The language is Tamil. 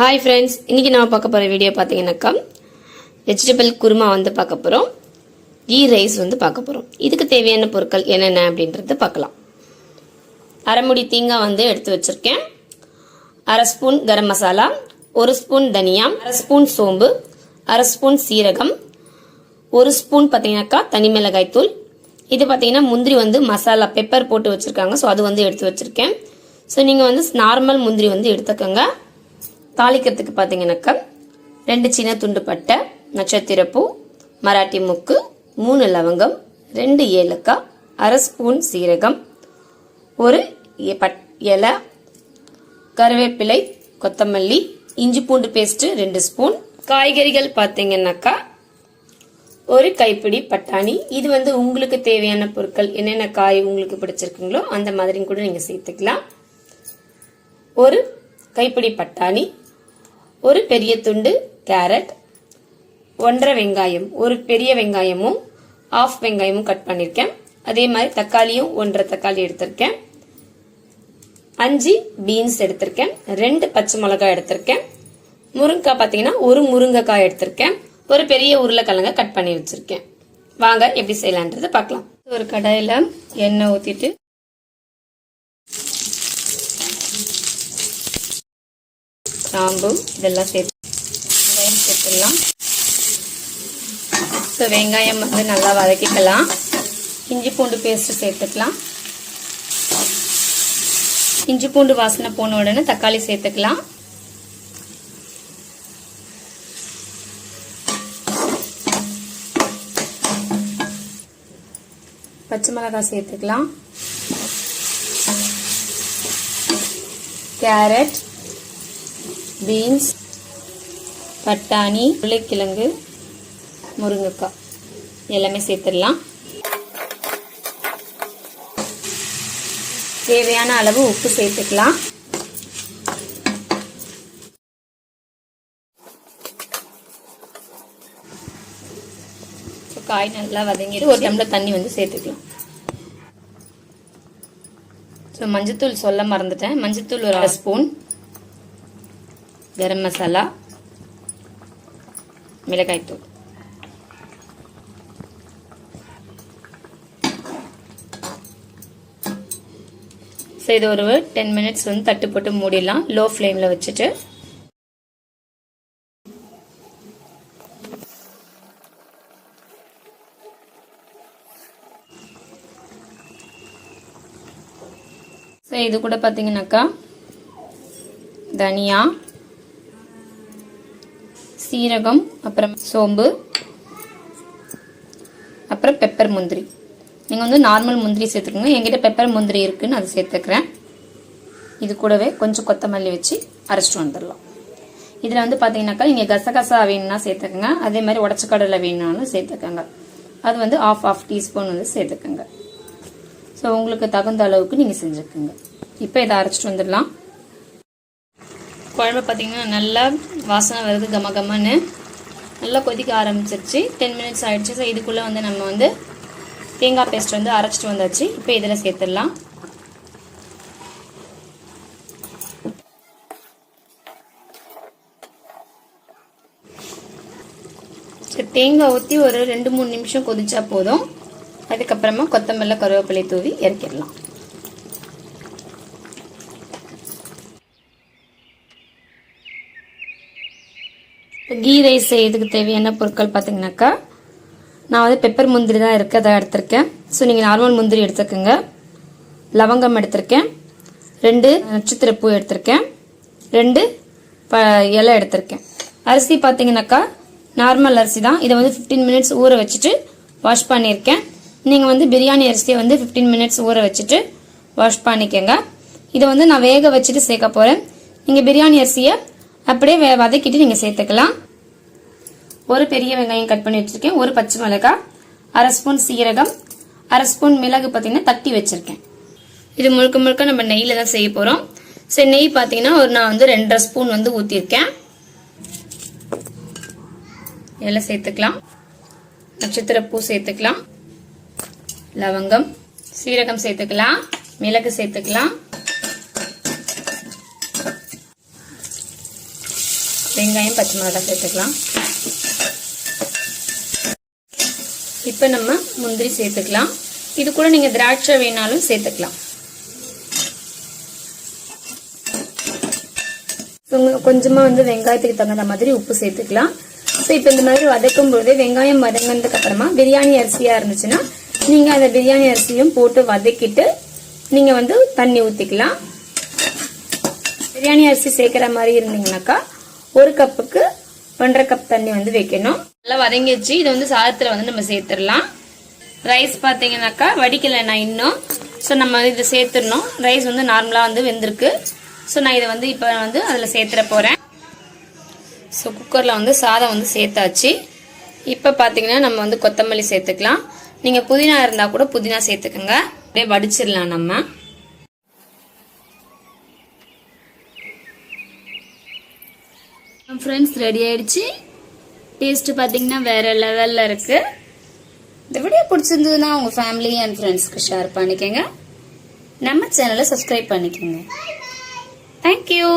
ஹாய் ஃப்ரெண்ட்ஸ் இன்றைக்கி நம்ம பார்க்க போகிற வீடியோ பார்த்தீங்கன்னாக்கா வெஜிடபிள் குருமா வந்து பார்க்க போகிறோம் கீ ரைஸ் வந்து பார்க்க போகிறோம் இதுக்கு தேவையான பொருட்கள் என்னென்ன அப்படின்றத பார்க்கலாம். அரைமுடி தேங்காய் வந்து எடுத்து வச்சுருக்கேன். அரை ஸ்பூன் கரம் மசாலா ஒரு ஸ்பூன் தனியா அரை ஸ்பூன் சோம்பு அரை ஸ்பூன் சீரகம் ஒரு ஸ்பூன் பார்த்தீங்கன்னாக்கா தனி மிளகாய் தூள். இது பார்த்தீங்கன்னா முந்திரி வந்து மசாலா பெப்பர் போட்டு வச்சுருக்காங்க. ஸோ அது வந்து எடுத்து வச்சுருக்கேன். ஸோ நீங்கள் வந்து நார்மல் முந்திரி வந்து எடுத்துக்கோங்க. தாளிக்கிறதுக்கு பார்த்தீங்கன்னாக்கா ரெண்டு சின்ன துண்டு பட்டை நட்சத்திரப்பூ மராட்டி முக்கு மூணு லவங்கம் ரெண்டு ஏலக்காய் அரை ஸ்பூன் சீரகம் ஒரு பட் இலை கருவேப்பிலை கொத்தமல்லி இஞ்சி பூண்டு பேஸ்ட்டு ரெண்டு ஸ்பூன். காய்கறிகள் பார்த்தீங்கன்னாக்கா ஒரு கைப்பிடி பட்டாணி. இது வந்து உங்களுக்கு தேவையான பொருட்கள் என்னென்ன காய் உங்களுக்கு பிடிச்சிருக்குங்களோ அந்த மாதிரி கூட நீங்கள் சேர்த்துக்கலாம். ஒரு கைப்பிடி பட்டாணி ஒரு பெரிய துண்டு கேரட் ஒன்றரை வெங்காயம் ஒரு பெரிய வெங்காயமும் ஆஃப் வெங்காயமும் கட் பண்ணியிருக்கேன் அதே மாதிரி தக்காளியும் ஒன்றரை தக்காளி எடுத்திருக்கேன். அஞ்சு பீன்ஸ் எடுத்திருக்கேன். ரெண்டு பச்சை மிளகாய் எடுத்திருக்கேன். முருங்கைக்காய் பார்த்தீங்கன்னா ஒரு முருங்கைக்காய் எடுத்திருக்கேன். ஒரு பெரிய உருளைக்கிழங்க கட் பண்ணி வச்சிருக்கேன். வாங்க எப்படி செய்யலான்றதை பார்க்கலாம். ஒரு கடாயில் எண்ணெய் ஊற்றிட்டு சாம்பு இதெல்லாம் சேர்த்து வெங்காயம் சேர்த்துடலாம். ஸோ வெங்காயம் வந்து நல்லா வதக்கிக்கலாம். இஞ்சி பூண்டு பேஸ்ட் சேர்த்துக்கலாம். இஞ்சி பூண்டு வாசனை போன உடனே தக்காளி சேர்த்துக்கலாம். பச்சை மிளகாய் சேர்த்துக்கலாம். கேரட். பீன்ஸ் பட்டாணி உருளைக்கிழங்கு முருங்கைக்காய். எல்லாமே சேர்த்துடலாம். தேவையான அளவு உப்பு சேர்த்துக்கலாம். காய் நல்லா வதங்கிட்டு ஒரு டம்ளர் தண்ணி வந்து சேர்த்துக்கலாம். ஸோ மஞ்சத்தூள் சொல்ல மறந்துட்டேன். மஞ்சத்தூள் ஒரு அரை ஸ்பூன். கரம் மசாலா மிளகாய்த்தூள் ஸோ இது ஒரு டென் மினிட்ஸ் வந்து தட்டு போட்டு மூடிடலாம். லோ ஃப்ளேமில் வச்சுட்டு. ஸோ இது கூட பார்த்தீங்கன்னாக்கா தனியா சீரகம் அப்புறம் சோம்பு அப்புறம் பெப்பர் முந்திரி. நீங்கள் வந்து நார்மல் முந்திரி சேர்த்துக்கோங்க. என்கிட்ட பெப்பர் முந்திரி இருக்குன்னு அதை சேர்த்துக்கிறேன். இது கூடவே கொஞ்சம் கொத்தமல்லி வச்சு அரைச்சிட்டு வந்துடலாம். இதில் வந்து பார்த்தீங்கன்னாக்கா நீங்கள் கசகசா வேணும்னா சேர்த்துக்கோங்க. அதே மாதிரி உடச்ச கடலை வேணும்னாலும் சேர்த்துக்கோங்க. அது வந்து ஆஃப் ஆஃப் டீஸ்பூன் வந்து சேர்த்துக்கோங்க. ஸோ உங்களுக்கு தகுந்த அளவுக்கு நீங்கள் செஞ்சுக்கோங்க. இப்போ இதை அரைச்சிட்டு வந்துடலாம். குழம்பு பார்த்தீங்கன்னா நல்லா வாசனை வருது கம கமன்னு. நல்லா கொதிக்க ஆரம்பிச்சிருச்சு. டென் மினிட்ஸ் ஆகிடுச்சு ஸோ இதுக்குள்ளே வந்து நம்ம வந்து தேங்காய் பேஸ்ட் வந்து அரைச்சிட்டு வந்தாச்சு. இப்போ இதில் சேர்த்துடலாம். தேங்காய் ஊற்றி ஒரு ரெண்டு மூணு நிமிஷம் கொதிச்சா போதும். அதுக்கப்புறமா கொத்தமல்லி கருவேப்பிலை தூவி இறக்கிடலாம். கீ ரைஸ் செய்யறதுக்கு தேவையான பொருட்கள் பார்த்தீங்கன்னாக்கா நான் வந்து பெப்பர் முந்திரி தான் இருக்கு அதை எடுத்திருக்கேன். ஸோ நீங்கள் நார்மல் முந்திரி எடுத்துக்கோங்க. லவங்கம் எடுத்திருக்கேன். ரெண்டு நட்சத்திர பூ எடுத்திருக்கேன். ரெண்டு ப இலை எடுத்திருக்கேன். அரிசி பார்த்தீங்கன்னாக்கா நார்மல் அரிசி தான். இதை வந்து ஃபிஃப்டீன் மினிட்ஸ் ஊற வச்சுட்டு வாஷ் பண்ணியிருக்கேன். நீங்கள் வந்து பிரியாணி அரிசியை வந்து ஃபிஃப்டீன் மினிட்ஸ் ஊற வச்சுட்டு வாஷ் பண்ணிக்கோங்க. இதை வந்து நான் வேக வச்சுட்டு சேர்க்க போகிறேன் நீங்கள் பிரியாணி அரிசியை அப்படியே வே- வதக்கிட்டு நீங்கள் சேர்த்துக்கலாம். ஒரு பெரிய வெங்காயம் கட் பண்ணி வச்சுருக்கேன். ஒரு பச்சை மிளகாய் அரை ஸ்பூன் சீரகம் அரை ஸ்பூன் மிளகு பார்த்தீங்கன்னா தட்டி வச்சுருக்கேன். இது முழுக்க முழுக்க நம்ம நெய்யில் தான் செய்ய போகிறோம் சரி நெய் பார்த்தீங்கன்னா ஒரு நான் வந்து ரெண்டரை ஸ்பூன் வந்து ஊற்றிருக்கேன் இதெல்லாம் சேர்த்துக்கலாம். நட்சத்திர பூ சேர்த்துக்கலாம். லவங்கம் சீரகம் சேர்த்துக்கலாம். மிளகு சேர்த்துக்கலாம். வெங்காயம் பச்சை மிளகாய் சேர்த்துக்கலாம். இப்போ நம்ம முந்திரி சேர்த்துக்கலாம். இது கூட நீங்கள் திராட்சை வேணாலும் சேர்த்துக்கலாம். கொஞ்சமாக வந்து வெங்காயத்துக்கு தகுந்த மாதிரி உப்பு சேர்த்துக்கலாம். ஸோ இப்போ இந்த மாதிரி வதக்கும் பொழுது வெங்காயம் வதங்கினதுக்கு அப்புறமா பிரியாணி அரிசியாக இருந்துச்சுன்னா நீங்கள் அந்த பிரியாணி அரிசியும் போட்டு வதக்கிட்டு நீங்கள் வந்து தண்ணி ஊற்றிக்கலாம் பிரியாணி அரிசி சேர்க்குற மாதிரி இருந்தீங்கன்னாக்கா ஒரு கப்புக்கு ஒன்றரை கப் தண்ணி வந்து வைக்கணும். நல்லா வதங்கிடுச்சு. இதை வந்து சாதத்தில் வந்து நம்ம சேர்த்துடலாம். ரைஸ் பார்த்தீங்கன்னாக்கா வடிக்கலை நான் இன்னும். ஸோ நம்ம இதை சேர்த்துடணும். ரைஸ் வந்து நார்மலாக வந்து வெந்திருக்கு. ஸோ நான் இதை வந்து இப்போ வந்து அதில் சேர்த்துற போகிறேன் ஸோ குக்கரில் வந்து சாதம் வந்து சேர்த்தாச்சு. இப்போ பார்த்தீங்கன்னா நம்ம வந்து கொத்தமல்லி சேர்த்துக்கலாம். நீங்கள் புதினா இருந்தால் கூட புதினா சேர்த்துக்கோங்க. அப்படியே வடிச்சிடலாம் நம்ம. ஃப்ரெண்ட்ஸ் ரெடி ஆயிடுச்சு. டேஸ்ட்டு பார்த்தீங்கன்னா வேற லெவலில் இருக்கு. இந்த வீடியோ பிடிச்சிருந்ததுன்னா உங்கள் ஃபேமிலி அண்ட் ஃப்ரெண்ட்ஸ்க்கு ஷேர் பண்ணிக்கோங்க. நம்ம சேனலை சப்ஸ்கிரைப் பண்ணிக்கோங்க. தேங்க்யூ